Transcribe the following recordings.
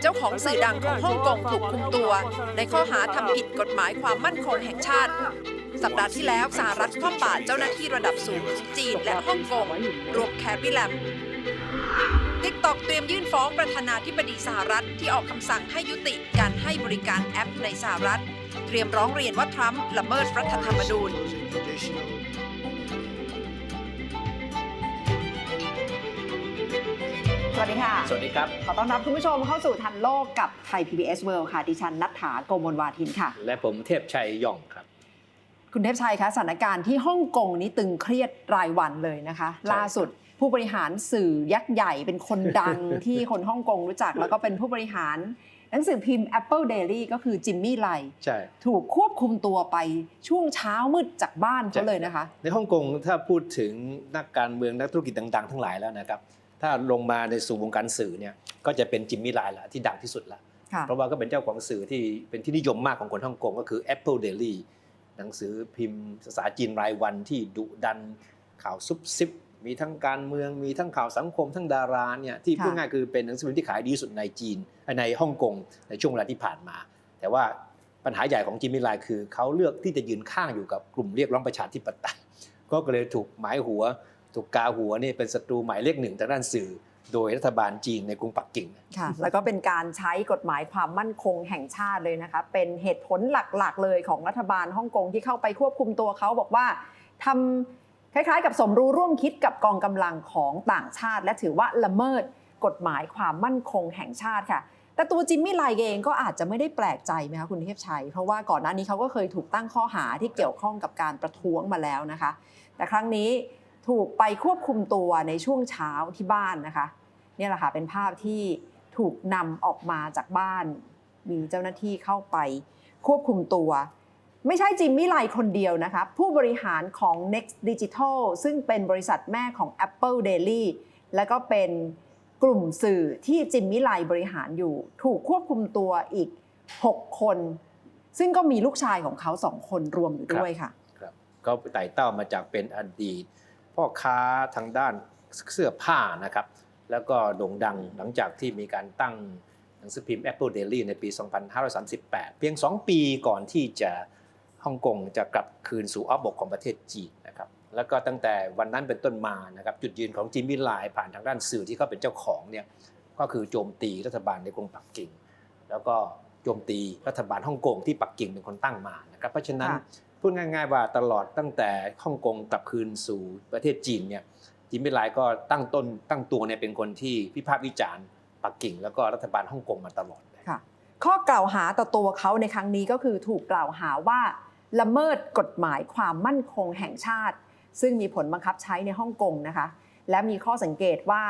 เจ้าของสื่อดังของฮ่องกงถูกคุมตัว ในข้อหาทำผิดกฎหมายความมั่นคงแห่งชาติ สัปดาห์ที่แล้วสหรัฐคว่ำบาตรเจ้าหน้าที่ระดับสูงจีนและฮ่องกงรวมแคปิแลมทิกตอกเตรียมยื่นฟ้องประธานาธิบดีสหรัฐที่ออกคำสั่งให้ยุติการให้บริการแอปในสหรัฐ เตรียมร้องเรียนว่าทรัมป์ละเมิดรัฐธรรมนูญ สวัสดีค่ะ สวัสดีครับ ขอต้อนรับคุณผู้ชมเข้าสู่ทันโลกกับไทย PBS World ค่ะ ดิฉันนัทธาโกมลวาทินค่ะ และผมเทพชัยย่องครับ คุณเทพชัยคะสถานการณ์ที่ฮ่องกงนี้ตึงเครียดรายวันเลยนะคะใช่ล่าสุดผู้บริหารสื่อยักษ์ใหญ่เป็นคนดังที่คนฮ่องกงรู้จัก แล้วก็เป็นผู้บริหารหนังสือพิมพ์ Apple Daily ก็คือจิมมี่ไลใช่ถูกควบคุมตัวไปช่วงเช้ามืดจากบ้านเขาเลยนะคะ ในฮ่องกงถ้าพูดถึงนักการเมืองนักธุรกิจต่างๆ ทั้งหลายแล้วนะครับ ถ้าลงมาในสู่วงการสื่อเนี่ยก็จะเป็นจิมมี่ไลน์ละที่ดังที่สุดละค่ะเพราะว่าก็เป็นเจ้าของสื่อที่เป็นที่นิยมมากของคนฮ่องกงก็คือ Apple Daily หนังสือพิมพ์ภาษาจีนรายวันที่ดุดันข่าวซุบซิบมีทั้งการเมืองมีทั้งข่าวสังคมทั้งดาราเนี่ยที่ค่ะพูดง่ายคือเป็นหนังสือพิมพ์ที่ขายดีที่สุดในจีนในฮ่องกงในช่วงเวลาที่ผ่านมา แต่ว่าปัญหาใหญ่ของจิมมี่ไลน์คือเขาเลือกที่จะยืนข้างอยู่กับกลุ่มเรียกร้องประชาธิปไตยก็เลยถูกหมายหัว ถูกกาหัวนี่เป็นศัตรูหมายเลขหนึ่งทางด้านสื่อ โดยรัฐบาลจีนในกรุงปักกิ่งค่ะแล้วก็เป็นการใช้กฎหมายความมั่นคงแห่งชาติเลยนะคะเป็นเหตุผลหลักๆ เลยของรัฐบาลฮ่องกงที่เข้าไปควบคุมตัวเขาบอกว่าทำคล้ายๆ กับสมรู้ร่วมคิดกับกองกำลังของต่างชาติ และถือว่าละเมิดกฎหมายความมั่นคงแห่งชาติค่ะ แต่ตัวจิมมี่ไลเองก็อาจจะไม่ได้แปลกใจไหมคะคุณเทพชัย เพราะว่าก่อนหน้านี้เขาก็เคยถูกตั้งข้อหาที่เกี่ยวข้องกับการประท้วงมาแล้วนะคะ แต่ครั้งนี้ ถูกไปควบคุมตัวในช่วงเช้าที่บ้านนะคะนี่แหละค่ะเป็นภาพที่ถูกนำออกมาจากบ้าน มีเจ้าหน้าที่เข้าไปควบคุมตัว ไม่ใช่จิมมี่ไลคนเดียวนะคะผู้บริหารของ Next Digital ซึ่งเป็นบริษัทแม่ของ Apple Daily แล้วก็เป็นกลุ่มสื่อที่จิมมี่ไลบริหารอยู่ ถูกควบคุมตัวอีก 6 คน ซึ่งก็มีลูกชายของเขาสองคนรวมอยู่ด้วยค่ะ ครับก็ไต่เต้ามาจากเป็นอดีต พ่อค้าทางด้านเสื้อผ้านะครับ แล้วก็โด่งดังหลังจากที่มีการตั้งหนังสือพิมพ์ Apple Daily ในปี 2538 เพียง 2 ปีก่อนที่จะฮ่องกงจะกลับคืนสู่อ้อมอกของประเทศจีนนะครับแล้วก็ตั้งแต่วันนั้นเป็นต้นมานะครับจุดยืนของจิมมี่ไลน์ผ่านทางด้านสื่อที่เขาเป็นเจ้าของเนี่ยก็คือโจมตีรัฐบาลในกรุงปักกิ่ง แล้วก็โจมตีรัฐบาลฮ่องกงที่ปักกิ่งเป็นคนตั้งมานะครับเพราะฉะนั้น พูดง่าย ๆ ว่าตลอดตั้งแต่ฮ่องกงกลับคืนสู่ประเทศจีนเนี่ยจิมมี่ไลน์ก็ตั้งต้นตั้งตัวเนี่ยเป็นคนที่พิพากษ์วิจารณ์ปักกิ่ง แล้วก็รัฐบาลฮ่องกงมาตลอดค่ะข้อกล่าวหาต่อตัวเขาในครั้งนี้ก็คือถูกกล่าวหาว่าละเมิดกฎหมายความมั่นคงแห่งชาติ ซึ่งมีผลบังคับใช้ในฮ่องกงนะคะ และมีข้อสังเกตว่า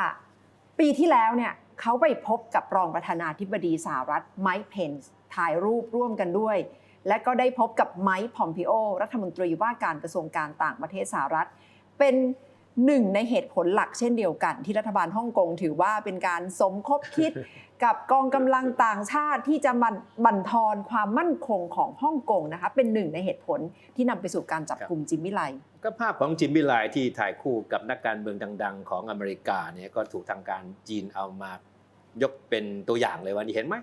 ปีที่แล้วเนี่ยเขาไปพบกับรองประธานาธิบดีสหรัฐไมค์เพนส์ถ่ายรูปร่วมกันด้วย และก็ได้พบกับไมค์พอมพิโอ รัฐมนตรีว่าการกระทรวงการต่างประเทศสหรัฐ เป็นหนึ่งในเหตุผลหลักเช่นเดียวกัน ที่รัฐบาลฮ่องกงถือว่าเป็นการสมคบคิดกับกองกำลังต่างชาติที่จะบั่นบั่นทอนความมั่นคงของฮ่องกงนะคะเป็นหนึ่งในเหตุผลที่นำไปสู่การจับกลุ่มจิมมี่ไลก็ภาพของจิมมี่ไลน์ที่ถ่ายคู่กับนักการเมืองดัง ๆ ของอเมริกาเนี่ยก็ถูกทางการจีนเอามายกเป็นตัวอย่างเลยว่านี่เห็นไหม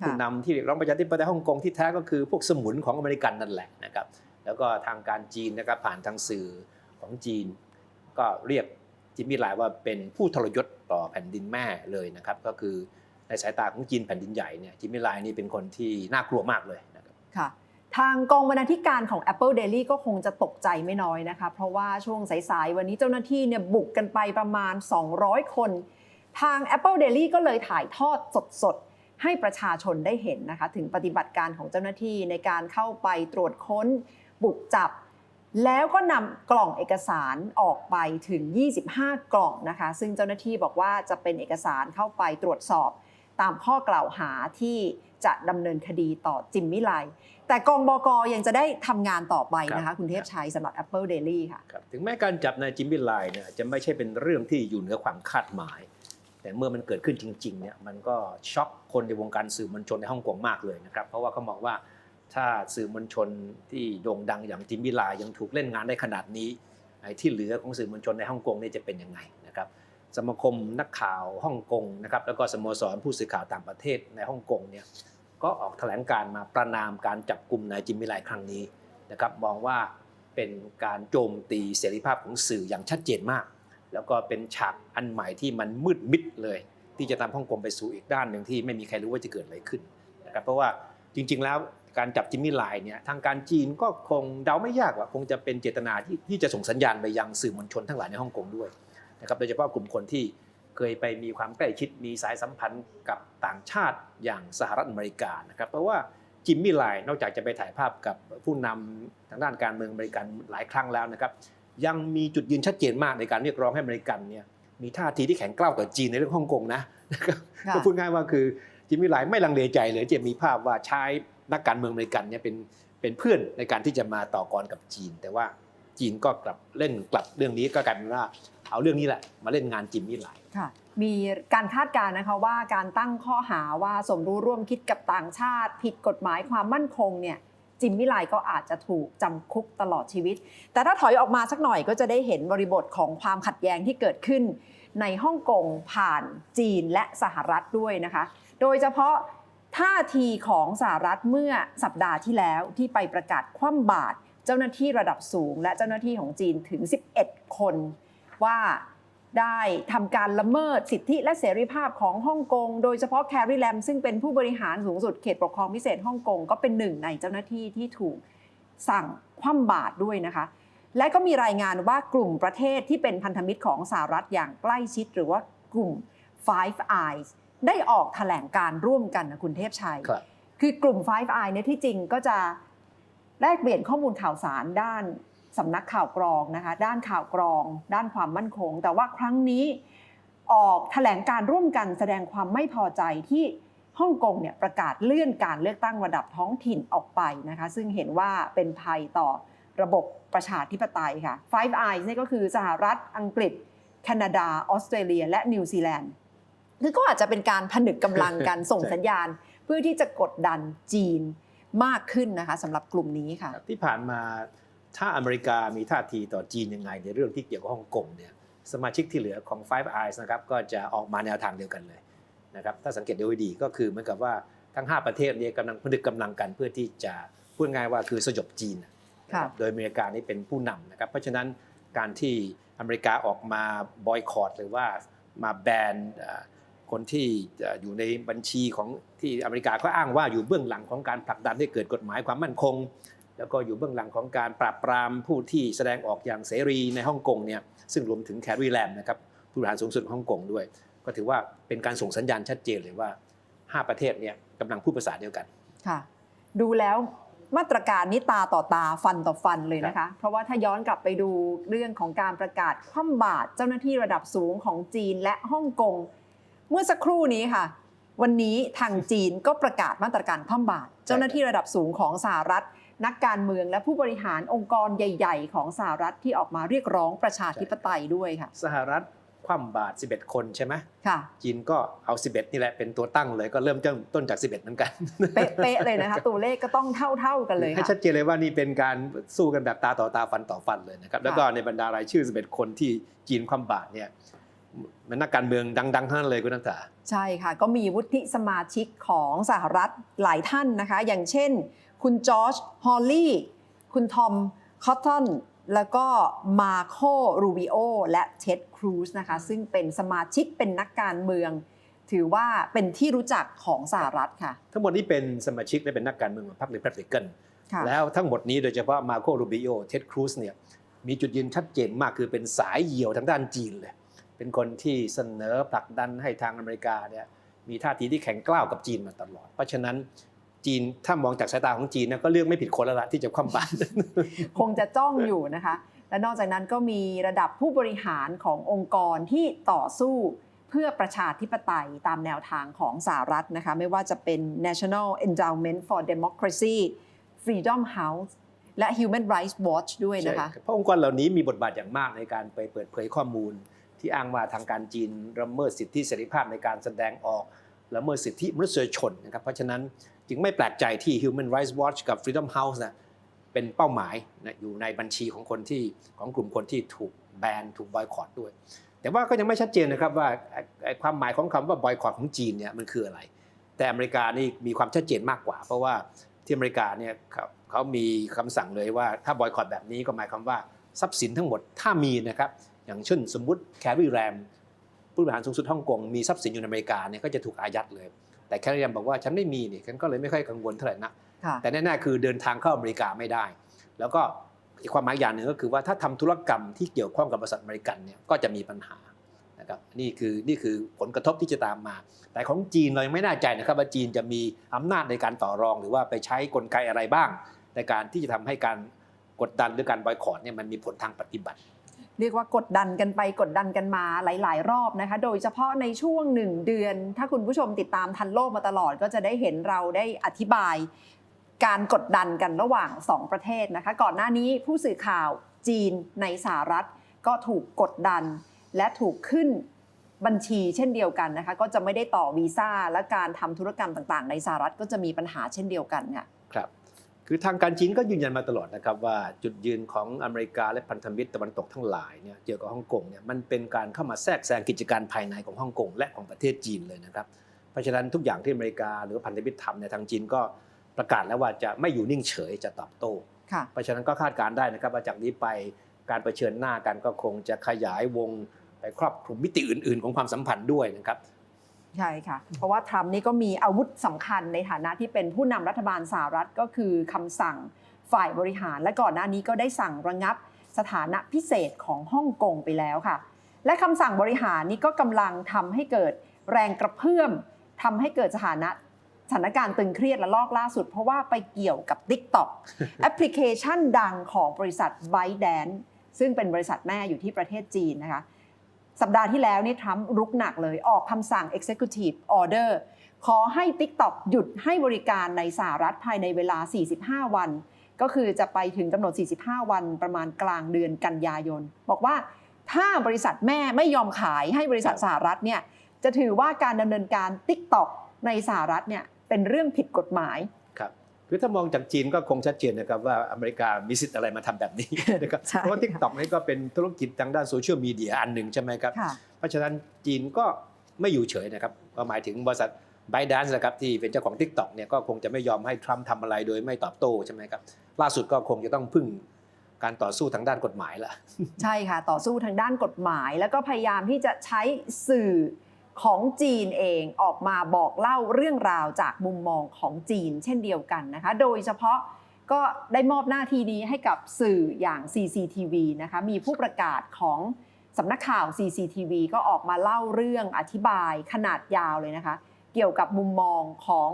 ผู้นำที่เรียกร้องประชาธิปไตยฮ่องกงที่แท้ก็คือพวกสมุนของอเมริกันนั่นแหละนะครับแล้วก็ทางการจีนนะครับผ่านทางสื่อของจีน ก็เรียกจิมมี่ไลน์ว่าเป็นผู้ทรยศต่อแผ่นดินแม่เลยนะครับก็คือในสายตาของจีนแผ่นดินใหญ่เนี่ยจิมมี่ไลน์นี่เป็นคนที่น่ากลัวมากเลยนะครับค่ะทางกองบรรณาธิการของ Apple Daily ก็คงจะตกใจไม่น้อยนะคะ เพราะว่าช่วงสายๆ วันนี้เจ้าหน้าที่เนี่ยบุกกันไปประมาณ 200 คน ทาง Apple Daily ก็เลยถ่ายทอดสดๆ ให้ประชาชนได้เห็นนะคะถึงปฏิบัติการของเจ้าหน้าที่ในการเข้าไปตรวจค้น บุกจับ แล้วก็นำกล่องเอกสารออกไปถึง 25 กล่องนะคะซึ่งเจ้าหน้าที่บอกว่าจะเป็นเอกสารเข้าไปตรวจสอบ ตามข้อกล่าวหาที่จะดำเนินคดีต่อจิมมี่ไลแต่กองบกยังจะได้ทำงานต่อไปนะครัคะบคุณเทพชัยสำหรับ Apple Daily ค่ะครับถึงแม้การจับนายจิมมี่ไลน์เนี่ยจะไม่ใช่เป็นเรื่องที่อยู่เหนือความคาดหมาย แต่เมื่อมันเกิดขึ้นจริงๆเนี่ยมันก็ช็อกคนในวงการสื่อมวลชนในฮ่องกงมากเลยนะครับเพราะว่าเขามองว่าถ้าสื่อมวลชนที่โด่งดังอย่างจิมมี่ไลน์ยังถูกเล่นงานได้ขนาดนี้ไอ้ที่เหลือของสื่อมวลชนในฮ่องกงนี่จะเป็นยังไงนะครับสมาคมนักข่าวฮ่องกงนะครับแล้วก็สโมสรผู้สื่อข่าวต่างประเทศในฮ่องกงเนี่ยก็ออกแถลงการมาประนามการจับกลุ่มนายจิมมี่ไลครั้งนี้นะครับมองว่าเป็นการโจมตีเสรีภาพของสื่ออย่างชัดเจนมาก แล้วก็เป็นฉากอันใหม่ที่มันมืดมิดเลย ที่จะทำฮ่องกงไปสู่อีกด้านหนึ่งที่ไม่มีใครรู้ว่าจะเกิดอะไรขึ้นนะครับเพราะว่าจริง ๆ แล้วการจับจิมมี่ไลน์เนี่ยทางการจีนก็คงเดาไม่ยากว่าคงจะเป็นเจตนาที่ที่จะส่งสัญญาณไปยังสื่อมวลชนทั้งหลายในฮ่องกงด้วยนะครับโดยเฉพาะกลุ่มคนที่เคยไปมีความใกล้ชิดมีสายสัมพันธ์กับต่างชาติอย่างสหรัฐอเมริกานะครับเพราะว่าจิมมี่ไลน์นอกจากจะไปถ่ายภาพกับผู้นำทางด้านการเมืองอเมริกันหลายครั้งแล้วนะครับ ยังมีจุดยืนชัดเจนมากในการเรียกร้องให้อเมริกันเนี่ยมีท่าทีที่แข็งกร้าวต่อจีนในเรื่องฮ่องกงนะนะครับค่ะก็พูดง่ายว่าคือจิมมี่ไลน์ไม่ลังเลใจเลยจะมีภาพว่าใช้นักการเมืองอเมริกันเนี่ยเป็นเป็นเพื่อนในการที่จะมาต่อกรกับจีน แต่ว่าจีนก็กลับเล่นกลับเรื่องนี้ก็กลายเป็นว่าเอาเรื่องนี้แหละมาเล่นงานจิมมี่ไลน์ค่ะมีการคาดการณ์นะคะว่าการตั้งข้อหาว่าสมรู้ร่วมคิดกับต่างชาติ ผิดกฎหมายความมั่นคงเนี่ย จิมมี่ไลก็อาจจะถูกจำคุกตลอดชีวิต แต่ถ้าถอยออกมาสักหน่อยก็จะได้เห็นบริบทของความขัดแย้งที่เกิดขึ้น ในฮ่องกงผ่านจีนและสหรัฐด้วยนะคะ โดยเฉพาะท่าทีของสหรัฐเมื่อสัปดาห์ที่แล้วที่ไปประกาศคว่ำบาตรเจ้าหน้าที่ระดับสูง และเจ้าหน้าที่ของจีนถึง 11 คนว่า ได้ทำการละเมิดสิทธิและเสรีภาพของฮ่องกง โดยเฉพาะแคร์รีแลมซึ่งเป็นผู้บริหารสูงสุดเขตปกครองพิเศษฮ่องกงก็เป็นหนึ่งในเจ้าหน้าที่ที่ถูกสั่งคว่ำบาตรด้วยนะคะ และก็มีรายงานว่ากลุ่มประเทศที่เป็นพันธมิตรของสหรัฐอย่างใกล้ชิด หรือว่ากลุ่ม Five Eyes ได้ออกแถลงการร่วมกันนะคุณเทพชัยครับคือกลุ่ม Five Eye เนี่ยที่จริงก็จะแลกเปลี่ยนข้อมูลข่าวสารด้าน สำนักข่าวกรองนะคะด้านข่าวกรอง ด้านความมั่นคง แต่ว่าครั้งนี้ออกแถลงการร่วมกันแสดงความไม่พอใจที่ฮ่องกงเนี่ยประกาศเลื่อนการเลือกตั้งระดับท้องถิ่นออกไปนะคะซึ่งเห็นว่าเป็นภัยต่อระบบประชาธิปไตยค่ะ Five Eyes นี่ก็คือสหรัฐอังกฤษ แคนาดา ออสเตรเลีย และนิวซีแลนด์คือก็อาจจะเป็นการผนึกกำลังกันส่งสัญญาณ เพื่อที่จะกดดันจีนมากขึ้นนะคะสำหรับกลุ่มนี้ค่ะ ที่ผ่านมา ถ้าอเมริกามีท่าทีต่อจีนยังไงในเรื่องที่เกี่ยวกับฮ่องกงเนี่ยสมาชิกที่เหลือของ Five Eyes นะครับก็จะออกมาแนวทางเดียวกันเลยนะครับถ้าสังเกตดูให้ดีก็คือเหมือนกับว่าทั้ง 5 ประเทศเนี้กำลังผนึกกำลังกันเพื่อที่จะพูดง่ายว่าคือสยบจีนนะค่ะครับโดยอเมริกานี่เป็นผู้นำนะครับเพราะฉะนั้นการที่อเมริกาออกมาบอยคอรดหรือว่ามาแบนเอ่อคนที่เอ่ออยู่ในบัญชีของที่อเมริกาก็อ้างว่าอยู่เบื้องหลังของการผลักดันให้เกิดกฎหมายความมั่นคง แล้วก็อยู่เบื้องหลังของการปราบปรามผู้ที่แสดงออกอย่างเสรีในฮ่องกงเนี่ยซึ่งรวมถึงแครีแลมนะครับผู้บริหารสูงสุดของฮ่องกงด้วย ก็ถือว่าเป็นการส่งสัญญาณชัดเจนเลยว่า 5 ประเทศเนี่ยกำลังพูดภาษาเดียวกันค่ะ ดูแล้วมาตรการนี้ตาต่อตาฟันต่อฟันเลยนะคะ เพราะว่าถ้าย้อนกลับไปดูเรื่องของการประกาศคว่ำบาตรเจ้าหน้าที่ระดับสูงของจีนและฮ่องกงเมื่อสักครู่นี้ค่ะ วันนี้ทางจีนก็ประกาศมาตรการคว่ำบาตรเจ้าหน้าที่ระดับสูงของสหรัฐ นักการเมืองและผู้บริหารองค์กรใหญ่ ๆ ของสหรัฐที่ออกมาเรียกร้องประชาธิปไตยด้วยค่ะ สหรัฐคว่ำบาตร11 คนใช่ไหมค่ะ จีนก็เอา 11 นี่แหละเป็นตัวตั้งเลยก็เริ่มต้นจาก 11 เหมือนกัน เป๊ะๆเลยนะคะตัวเลขก็ต้องเท่า ๆกันเลยให้ค่ะชัดเจนเลยว่านี่เป็นการสู้กันแบบตาต่อตาฟันต่อฟันเลยนะครับ แล้วก็ในบรรดารายชื่อ 11 คนที่จีนคว่ำบาตรเนี่ยมันนักการเมืองดังๆทั้งนั้นเลยคุณนันทาใช่ค่ะ ก็มีวุฒิสมาชิกของสหรัฐหลายท่านนะคะ อย่างเช่น คุณจอร์จฮอลลี่คุณทอมคอตตอนแล้วก็มาโครูบิโอและเท็ดครูซนะคะซึ่งเป็นสมาชิกเป็นนักการเมือง ถือว่าเป็นที่รู้จักของสหรัฐค่ะ ทั้งหมดนี้เป็นสมาชิกและเป็นนักการเมืองของพรรครีพับลิกันค่ะแล้วทั้งหมดนี้โดยเฉพาะมาโครูบิโอเท็ดครูซเนี่ยมีจุดยืนชัดเจนมากคือเป็นสายเหี่ยวทางด้านจีนเลย เป็นคนที่เสนอผลักดันให้ทางอเมริกาเนี่ยมีท่าทีที่แข็งกร้าวกับจีนมาตลอด เพราะฉะนั้น จีนถ้ามองจากสายตาของจีนนะก็เลือกไม่ผิดคนแล้วละที่จะคว่ำบาตรคงจะจ้องอยู่นะคะ และนอกจากนั้นก็มีระดับผู้บริหารขององค์กรที่ต่อสู้เพื่อประชาธิปไตยตามแนวทางของสหรัฐนะคะไม่ว่าจะเป็น National Endowment for Democracy Freedom House และ Human Rights Watch ด้วยนะคะใช่เพราะองค์กรเหล่านี้มีบทบาทอย่างมากในการไปเปิดเผยข้อมูล ที่อ้างว่าทางการจีนละเมิดสิทธิเสรีภาพในการแสดงออกละเมิดสิทธิมนุษยชนนะครับเพราะฉะนั้น จึงไม่แปลกใจที่ Human Rights Watch กับ Freedom House นะเป็นเป้าหมายนะอยู่ในบัญชีของคนที่ของกลุ่มคนที่ถูกแบนถูกบอยคอตด้วย แต่ว่าก็ยังไม่ชัดเจนนะครับว่าความหมายของคำว่าบอยคอรดของจีนเนี่ยมันคืออะไร แต่อเมริกานี่มีความชัดเจนมากกว่า เพราะว่าที่อเมริกาเนี่ยเขาเขามีคำสั่งเลยว่าถ้าบอยคอรดแบบนี้ก็หมายความว่าทรัพย์สินทั้งหมดถ้ามีนะครับอย่างเช่นสมมุติแคร์รีแรมผู้บริหารสูงสุดฮ่องกงมีทรัพย์สินอยู่ในอเมริกาเนี่ยก็จะถูกอายัดเลย แต่แคร์รีแรมบอกว่าฉันไม่มีนี่ฉันก็เลยไม่ค่อยกังวลเท่าไหร่นะค่ะแต่แน่ๆคือเดินทางเข้าอเมริกาไม่ได้ แล้วก็อีกความหมายอย่างหนึ่งก็คือว่าถ้าทำธุรกรรมที่เกี่ยวข้องกับบริษัทอเมริกันเนี่ยก็จะมีปัญหานะครับนี่คือนี่คือผลกระทบที่จะตามมา แต่ของจีนเรายังไม่แน่ใจนะครับว่าจีนจะมีอำนาจในการต่อรอง หรือว่าไปใช้กลไกอะไรบ้าง ในการที่จะทำให้การกดดันหรือการบอยคอรเนี่ยมันมีผลทางปฏิบัติ เรียกว่ากดดันกันไปกดดันกันมาหลาย ๆ รอบนะคะ โดยเฉพาะในช่วงหนึ่งเดือน ถ้าคุณผู้ชมติดตามทันโลกมาตลอดก็จะได้เห็นเราได้อธิบายการกดดันกันระหว่าง 2 ประเทศนะคะ ก่อนหน้านี้ผู้สื่อข่าวจีนในสหรัฐ ก็ถูกกดดัน และถูกขึ้นบัญชีเช่นเดียวกันนะคะ ก็จะไม่ได้ต่อวีซ่าและการทำธุรกรรมต่าง ๆ ในสหรัฐก็จะมีปัญหาเช่นเดียวกันค่ะ ครับคือทางการจีนก็ยืนยันมาตลอดนะครับว่าจุดยืนของอเมริกาและพันธมิตรตะวันตกทั้งหลายเนี่ยเกี่ยวกับฮ่องกงเนี่ยมันเป็นการเข้ามาแทรกแซงกิจการภายในของฮ่องกงและของประเทศจีนเลยนะครับ เพราะฉะนั้นทุกอย่างที่อเมริกาหรือว่าพันธมิตรทำเนี่ยทางจีนก็ประกาศแล้วว่าจะไม่อยู่นิ่งเฉยจะตอบโต้ค่ะเพราะฉะนั้นก็คาดการณ์ได้นะครับว่าจากนี้ไปการเผชิญหน้ากันก็คงจะขยายวงไปครอบคลุมมิติอื่น ๆ ของความสัมพันธ์ด้วยนะครับ ใช่ค่ะ เพราะว่าทรัมป์นี่ก็มีอาวุธสำคัญในฐานะที่เป็นผู้นำรัฐบาลสหรัฐก็คือคำสั่งฝ่ายบริหาร และก่อนหน้านี้ก็ได้สั่งระงับสถานะพิเศษของฮ่องกงไปแล้วค่ะ และคำสั่งบริหารนี้ก็กำลังทำให้เกิดแรงกระเพื่อมทำให้เกิดสถานะสถานการณ์ตึงเครียดและลอกล่าสุด เพราะว่าไปเกี่ยวกับ TikTok แอปพลิเคชันดังของบริษัท ByteDance ซึ่งเป็นบริษัทแม่อยู่ที่ประเทศจีนนะคะ สัปดาห์ที่แล้วนี่ทรัมป์รุกหนักเลยออกคำสั่ง Executive Order ขอให้ TikTok หยุดให้บริการในสหรัฐภายในเวลา 45 วัน ก็คือจะไปถึงกำหนด 45 วันประมาณกลางเดือนกันยายน บอกว่าถ้าบริษัทแม่ไม่ยอมขายให้บริษัทครับสหรัฐเนี่ยจะถือว่าการดำเนินการ TikTok ในสหรัฐเนี่ยเป็นเรื่องผิดกฎหมาย ครับคือถ้ามองจากจีนก็คงชัดเจนนะครับว่าอเมริกามีสิทธิ์อะไรมาทำแบบนี้นะครับใช่เพราะว่าทิกตอกนี่ก็เป็นธุรกิจทางด้านโซเชียลมีเดียอันหนึ่งใช่ไหมครับค่ะเพราะฉะนั้นจีนก็ไม่อยู่เฉยนะครับก็หมายถึงบริษัทไบด a น c ์นะครับที่เป็นเจ้าของ Tik t o อกเนี่ยก็คงจะไม่ยอมให้ทรัมป์ทำอะไรโดยไม่ตอบโต้ใช่ไหมครับล่าสุดก็คงจะต้องพึ่งการต่อสู้ทางด้านกฎหมายละใช่ค่ะ ต่อสู้ทางด้านกฎหมาย แล้วก็พยายามที่จะใช้สื่อ ของจีนเองออกมาบอกเล่าเรื่องราวจากมุมมองของจีนเช่นเดียวกันนะคะ โดยเฉพาะก็ได้มอบหน้าที่นี้ให้กับสื่ออย่าง CCTV นะคะมีผู้ประกาศของสำนักข่าว CCTV ก็ออกมาเล่าเรื่องอธิบายขนาดยาวเลยนะคะ เกี่ยวกับมุมมองของ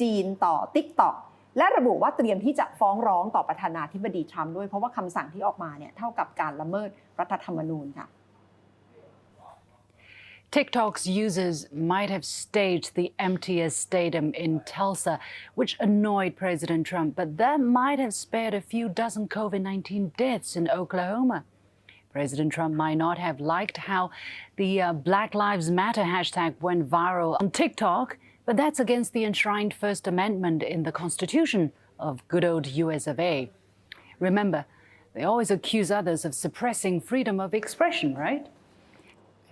จีนต่อ TikTok และระบุว่าเตรียมที่จะฟ้องร้องต่อประธานาธิบดีทรัมป์ด้วยเพราะว่าคำสั่งที่ออกมาเนี่ยเท่ากับการละเมิดรัฐธรรมนูญค่ะ TikTok's users might have staged the emptiest stadium in Tulsa, which annoyed President Trump, but that might have spared a few dozen COVID 19 deaths in Oklahoma. President Trump might not have liked how the uh, Black Lives Matter hashtag went viral on TikTok, but that's against the enshrined First Amendment in the Constitution of good old US of A. Remember, they always accuse others of suppressing freedom of expression, right?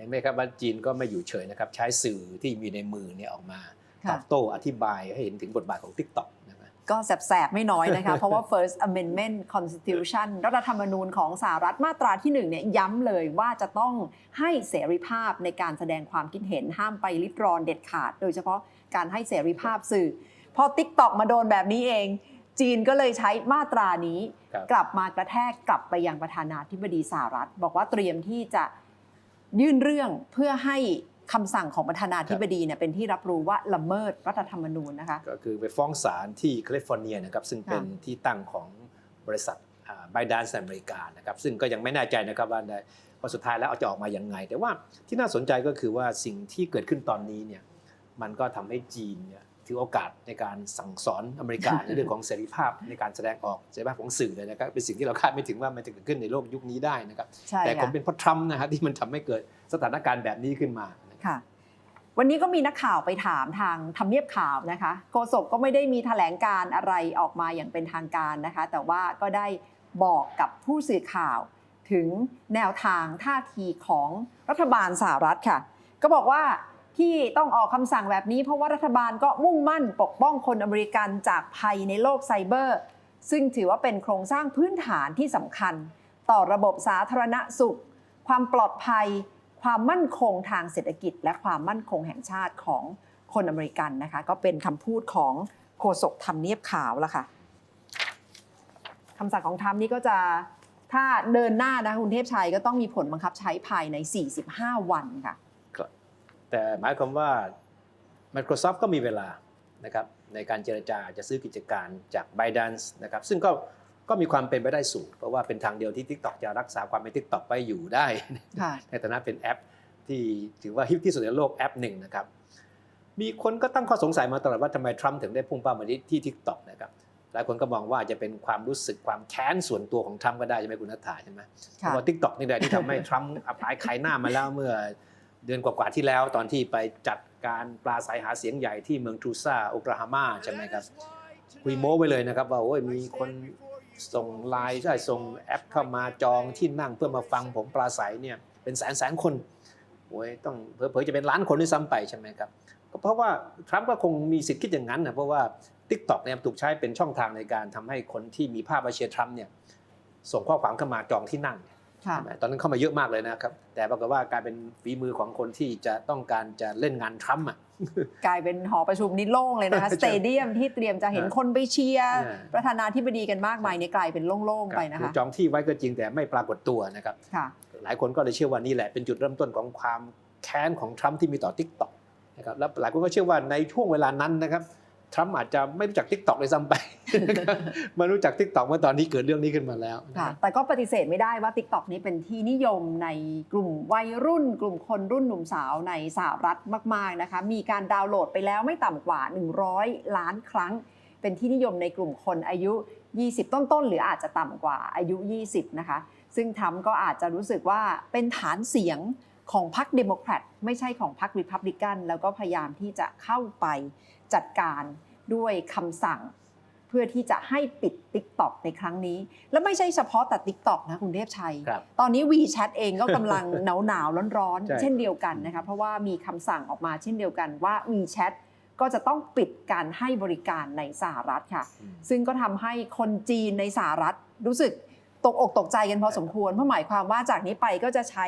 เห็นไหมครับว่าจีนก็ไม่อยู่เฉยนะครับใช้สื่อที่มีในมือเนี่ยออกมาค่ะตอบโต้อธิบายให้เห็นถึงบทบาทของ Tik t o อกนะครับก็แสบๆ ไม่น้อยนะคะ เพราะว่า First Amendment Constitution รัฐธรรมนูญของสหรัฐมาตราที่หนึ่งเนี่ยย้ำเลยว่าจะต้องให้เสรีภาพในการแสดงความคิดเห็นห้ามไปริดรอนเด็ดขาด โดยเฉพาะการให้เสรีภาพสื่อ พอ TikTok มาโดนแบบนี้เอง จีนก็เลยใช้มาตรานี้ครับกลับมากระแทกกลับไปยังประธานาธิบดีสหรัฐ บอกว่าเตรียมที่จะ ยื่นเรื่องเพื่อให้คำสั่งของประธานาธิบดีเนี่ยเป็นที่รับรู้ว่าละเมิดรัฐธรรมนูญนะคะก็คือไปฟ้องศาลที่แคลิฟอร์เนียนะครับซึ่งเป็นที่ตั้งของบริษัทไบด a น c ์อเมริกานะครับซึ่งก็ยังไม่แน่ใจนะครับว่าได้ว่าสุดท้ายแล้วเอาจะออกมาอยังไง แต่ว่าที่น่าสนใจก็คือว่าสิ่งที่เกิดขึ้นตอนนี้เนี่ยมันก็ทำให้จีนเนี่ย ถือโอกาสในการสั่งสอนอเมริกาในเรื่องของเสรีภาพในการแสดงออกเสรีภาพของสื่อเลยนะครับเป็นสิ่งที่เราคาดไม่ถึงว่ามันจะเกิดขึ้นในโลกยุคนี้ได้นะครับใช่แต่ผมค่ะเป็นเพราะทรัมป์นะฮะที่มันทำให้เกิดสถานการณ์แบบนี้ขึ้นมานะครับค่ะวันนี้ก็มีนักข่าวไปถามทางทำเนียบข่าวนะคะโฆษกก็ไม่ได้มีแถลงการอะไรออกมาอย่างเป็นทางการนะคะ แต่ว่าก็ได้บอกกับผู้สื่อข่าวถึงแนวทางท่าทีของรัฐบาลสหรัฐค่ะ ก็บอกว่า ที่ต้องออกคำสั่งแบบนี้ เพราะว่ารัฐบาลก็มุ่งมั่นปกป้องคนอเมริกันจากภัยในโลกไซเบอร์ ซึ่งถือว่าเป็นโครงสร้างพื้นฐานที่สำคัญ ต่อระบบสาธารณสุข ความปลอดภัย ความมั่นคงทางเศรษฐกิจ และความมั่นคงแห่งชาติของคนอเมริกันนะคะ ก็เป็นคำพูดของโฆษกทำเนียบขาวละค่ะคำสั่งของทรัมป์นี่ก็จะถ้าเดินหน้านะคุณเทพชัยก็ต้องมีผลบังคับใช้ภายใน 45 วันค่ะ แต่หมายความว่า Microsoft ก็มีเวลานะครับในการเจรจาจะซื้อกิจการจาก b y d a n c e นะครับซึ่งก็ก็มีความเป็นไปได้สูง เพราะว่าเป็นทางเดียวที่ TikTok จะรักษาความเป็น TikTok ไปอยู่ได้ค่ะในฐานะเป็นแอปที่ถือว่าฮิตที่สุดในโลกแอปหนึ่งนะครับมีคนก็ตั้งข้อสงสัยมาตลอดว่าทำไมทรัมป์ถึงได้พุ่งเป้ามาที่ที่ TikTok นะครับหลายคนก็มองว่าอาจจะเป็นความรู้สึกความแค้นส่วนตัวของทรัมป์ก็ได้ใช่ไหมคุณนัทธาใช่ไหมเพค่ะราะว่า TikTok นี่แหละที่ทำให้ทรัมป์อับอายขายหน้ามาแล้วเมื่อ เดือนกว่าๆที่แล้วตอนที่ไปจัดการปราศัยหาเสียงใหญ่ที่เมืองทูซาโอคลาโฮมาใช่ไหมครับคุยโม้ไวเลยนะครับว่าโอ้ยมีคนส่งไลน์ใช่ส่งแอปเข้ามาจองที่นั่งเพื่อมาฟังผมปราศัยเนี่ยเป็นแสนแสนคนโอ้ยต้องเผลอๆจะเป็นล้านคนด้วยซ้ำไปใช่ไหมครับก็เพราะว่าทรัมป์ก็คงมีสิทธิ์คิดอย่างนั้นนะเพราะว่า TikTok เนี่ยถูกใช้เป็นช่องทางในการทำให้คนที่มีภาพว่าเชียทรัมป์เนี่ยส่งข้อความเข้ามาจองที่นั่ง ใช่ไหมตอนนั้นเข้ามาเยอะมากเลยนะครับ แต่ปรากฏว่ากลายเป็นฝีมือของคนที่จะต้องการจะเล่นงานทรัมป์อะกลายเป็นหอประชุมนี่โล่งเลยนะคะใช่สเตเดียมที่เตรียมจะเห็นคนไปเชียร์ใช่ประธานาธิบดีกันมากมายเนี่ยกลายเป็นโล่งๆไปนะถูคะกจองที่ไว้ก็จริงแต่ไม่ปรากฏตัวนะครับค่ะหลายคนก็เลยเชื่อว่านี่แหละเป็นจุดเริ่มต้นของความแค้นของทรัมป์ที่มีต่อ t ิ k t o k นะครับแล้วหลายคนก็เชื่อว่าในช่วงเวลานั้นนะครับ ทรัมป์อาจจะไม่รู้จัก t ิ k t o k เลยซ้ำไปนะครับมารู้จัก t ิ k t o k เมื่อตอนที่เกิดเรื่องนี้ขึ้นมาแล้วนะคค่ะรับแต่ก็ปฏิเสธไม่ได้ว่า TikTok นี้เป็นที่นิยมในกลุ่มวัยรุ่น กลุ่มคนรุ่นหนุ่มสาวในสหรัฐมาก ๆนะคะ มีการดาวน์โหลดไปแล้วไม่ต่ำกว่า 100 ล้านครั้ง เป็นที่นิยมในกลุ่มคนอายุ 20 ต้นๆ หรืออาจจะต่ำกว่าอายุ 20 นะคะ ซึ่งทรัมป์ก็อาจจะรู้สึกว่าเป็นฐานเสียงของพรรคเดโมแครตไม่ใช่ของพรรคริพับลิกันแล้วก็พยายามที่จะเข้าไป จัดการด้วยคำสั่ง เพื่อที่จะให้ปิด TikTok ในครั้งนี้ แล้วไม่ใช่เฉพาะแต่ TikTok นะคุณเทพชัย ครับตอนนี้ WeChat เองก็กำลัง หนาวหนาวร้อนร้อนๆ ใช่ เช่นเดียวกันนะคะเพราะว่ามีคำสั่งออกมาเช่นเดียวกันว่า WeChat ก็จะต้องปิดการให้บริการในสหรัฐค่ะอืมซึ่งก็ทำให้คนจีนในสหรัฐรู้สึกตกอกตกใจกันพอสมควร เพราะหมายความว่าจากนี้ไปก็จะใช้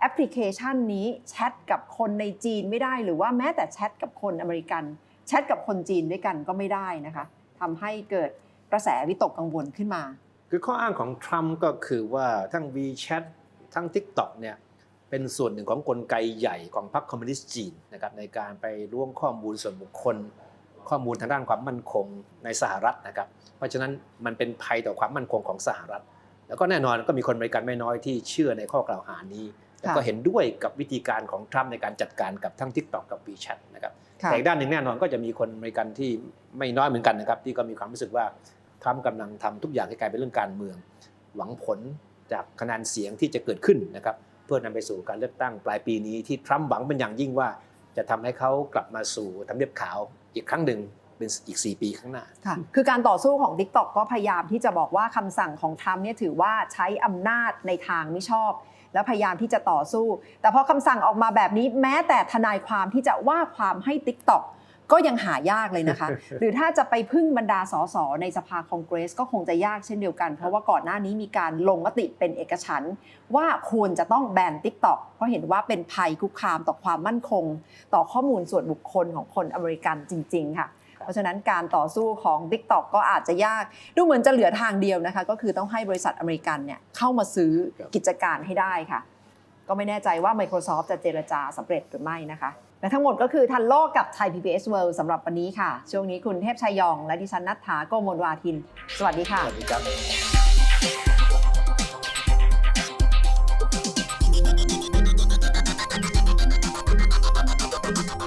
แอปพลิเคชันนี้แชทกับคนในจีนไม่ได้ หรือว่าแม้แต่แชทกับคนอเมริกัน แชทกับคนจีนด้วยกันก็ไม่ได้นะคะทำให้เกิดกระแสวิตกกังวลขึ้นมา คือข้ออ้างของทรัมป์ก็คือว่าทั้ง WeChat ทั้ง TikTok เนี่ยเป็นส่วนหนึ่งของกลไกใหญ่ของพรรคคอมมิวนิสต์จีนนะครับในการไปร่วมข้อมูลส่วนบุคคล ข้อมูลทางด้านความมั่นคงในสหรัฐนะครับ เพราะฉะนั้นมันเป็นภัยต่อความมั่นคงของสหรัฐ แล้วก็แน่นอนก็มีคนอเมริกันไม่น้อยที่เชื่อในข้อกล่าวหานี้ แล้วก็เห็นด้วยกับวิธีการของทรัมป์ในการจัดการกับทั้ง TikTok กับ WeChat นะครับค่ะแต่อีกด้านหนึ่งแน่นอนก็จะมีคนอเมริกันที่ไม่น้อยเหมือนกันนะครับที่ก็มีความรู้สึกว่าทรัมป์กำลังทำทุกอย่างให้กลายเป็นเรื่องการเมือง หวังผลจากคะแนนเสียงที่จะเกิดขึ้นนะครับเพื่อนำไปสู่การเลือกตั้งปลายปีนี้ที่ทรัมป์หวังเป็นอย่างยิ่งว่า จะทำให้เขากลับมาสู่ทำเนียบขาวอีกครั้งหนึ่งเป็นอีก 4 ปีข้างหน้าค่ะคือการต่อสู้ของ TikTok ก็พยายามที่จะบอกว่าคำสั่งของทรัมป์เนี่ยถือว่าใช้อำนาจในทางไม่ชอบ แล้วพยายามที่จะต่อสู้ แต่พอคำสั่งออกมาแบบนี้แม้แต่ทนายความที่จะว่าความให้ TikTok ก็ยังหายากเลยนะคะ หรือถ้าจะไปพึ่งบรรดาสสในสภาคองเกรส ก็คงจะยากเช่นเดียวกัน เพราะว่าก่อนหน้านี้มีการลงมติเป็นเอกฉันท์ว่าควรจะต้องแบน TikTok เพราะเห็นว่าเป็นภัยคุกคามต่อความมั่นคง ต่อข้อมูลส่วนบุคคลของคนอเมริกันจริง ๆ ค่ะ เพราะฉะนั้นการต่อสู้ของ TikTok ก็อาจจะยาก ดูเหมือนจะเหลือทางเดียวนะคะ ก็คือต้องให้บริษัทอเมริกันเนี่ยเข้ามาซื้อกิจการให้ได้ค่ะ ก็ไม่แน่ใจว่า Microsoft จะเจรจาสำเร็จหรือไม่นะคะและทั้งหมดก็คือทันโลกกับไทย PBS World สำหรับวันนี้ค่ะ ช่วงนี้คุณเทพชัยยอง และดิฉันนัทธาโกโมลวาทิน สวัสดีค่ะ สวัสดีครับ